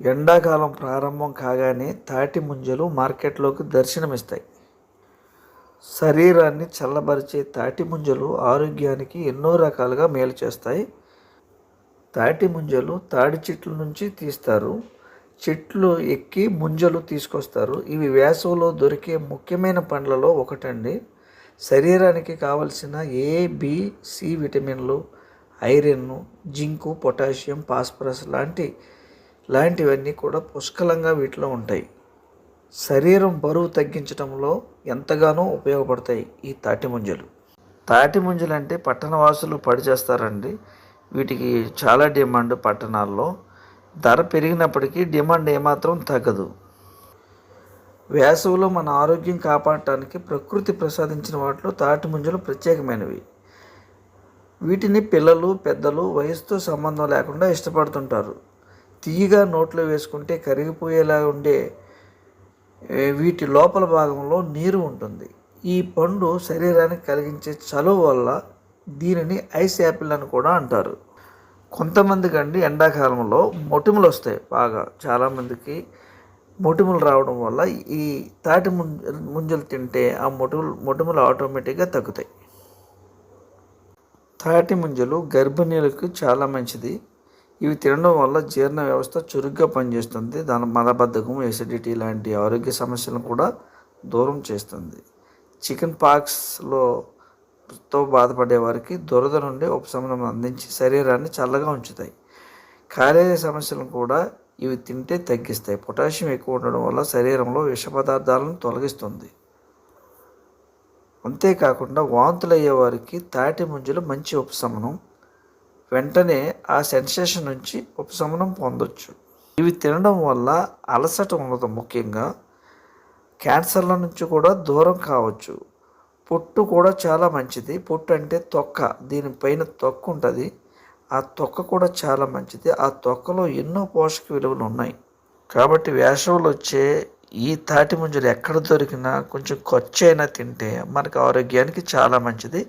ఎండాకాలం ప్రారంభం కాగానే తాటి ముంజలు మార్కెట్లోకి దర్శనమిస్తాయి. శరీరాన్ని చల్లబరిచే తాటి ముంజలు ఆరోగ్యానికి ఎన్నో రకాలుగా మేలు చేస్తాయి. తాటి ముంజలు తాడి చెట్ల నుంచి తీస్తారు. చెట్లు ఎక్కి ముంజలు తీసుకొస్తారు. ఇవి వేసవిలో దొరికే ముఖ్యమైన పండ్లలో ఒకటండి. శరీరానికి కావలసిన ఏ బి సి విటమిన్లు ఐరన్ జింకు పొటాషియం ఫాస్ఫరస్ లాంటి లాంటివన్నీ కూడా పుష్కలంగా వీటిలో ఉంటాయి. శరీరం బరువు తగ్గించడంలో ఎంతగానో ఉపయోగపడతాయి ఈ తాటి ముంజలు. తాటి ముంజలు అంటే పట్టణవాసులు పడి చేస్తారండి. వీటికి చాలా డిమాండ్ పట్టణాల్లో. ధర పెరిగినప్పటికీ డిమాండ్ ఏమాత్రం తగ్గదు. వేసవిలో మన ఆరోగ్యం కాపాడటానికి ప్రకృతి ప్రసాదించిన వాటిలో తాటి ముంజలు ప్రత్యేకమైనవి. వీటిని పిల్లలు పెద్దలు వయసుతో సంబంధం లేకుండా ఇష్టపడుతుంటారు. తీయగా నోట్లో వేసుకుంటే కరిగిపోయేలా ఉండే వీటి లోపల భాగంలో నీరు ఉంటుంది. ఈ పండు శరీరానికి కలిగించే చలువ వల్ల దీనిని ఐస్ యాపిల్ అని కూడా అంటారు. కొంతమందికి అండి ఎండాకాలంలో మొటిమలు వస్తాయి బాగా. చాలామందికి మొటిమలు రావడం వల్ల ఈ తాటి ముంజ ముంజలు తింటే ఆ మొటిమలు మొటిమలు ఆటోమేటిక్గా తగ్గుతాయి. తాటి ముంజలు గర్భిణీలకు చాలా మంచిది. ఇవి తినడం వల్ల జీర్ణ వ్యవస్థ చురుగ్గా పనిచేస్తుంది. దాని మలబద్ధకం ఎసిడిటీ లాంటి ఆరోగ్య సమస్యలను కూడా దూరం చేస్తుంది. చికెన్ పాక్స్లో తో బాధపడే వారికి దురద నుండి ఉపశమనం అందించి శరీరాన్ని చల్లగా ఉంచుతాయి. కాలేయ సమస్యలను కూడా ఇవి తింటే తగ్గిస్తాయి. పొటాషియం ఎక్కువ ఉండడం వల్ల శరీరంలో విష పదార్థాలను తొలగిస్తుంది. అంతేకాకుండా వాంతులయ్యే వారికి తాటి ముంజలు మంచి ఉపశమనం వెంటనే ఆ సెన్సేషన్ నుంచి ఉపశమనం పొందొచ్చు. ఇవి తినడం వల్ల అలసట ఉండదు ముఖ్యంగా. క్యాన్సర్ల నుంచి కూడా దూరం కావచ్చు. పొట్టు కూడా చాలా మంచిది. పొట్టు అంటే తొక్క. దీనిపైన తొక్క ఉంటుంది. ఆ తొక్క కూడా చాలా మంచిది. ఆ తొక్కలో ఎన్నో పోషక విలువలు ఉన్నాయి. కాబట్టి వేసవిలో వచ్చే ఈ తాటి ముంజలు ఎక్కడ దొరికినా కొంచెం ఖర్చు అయినా తింటే మనకు ఆరోగ్యానికి చాలా మంచిది.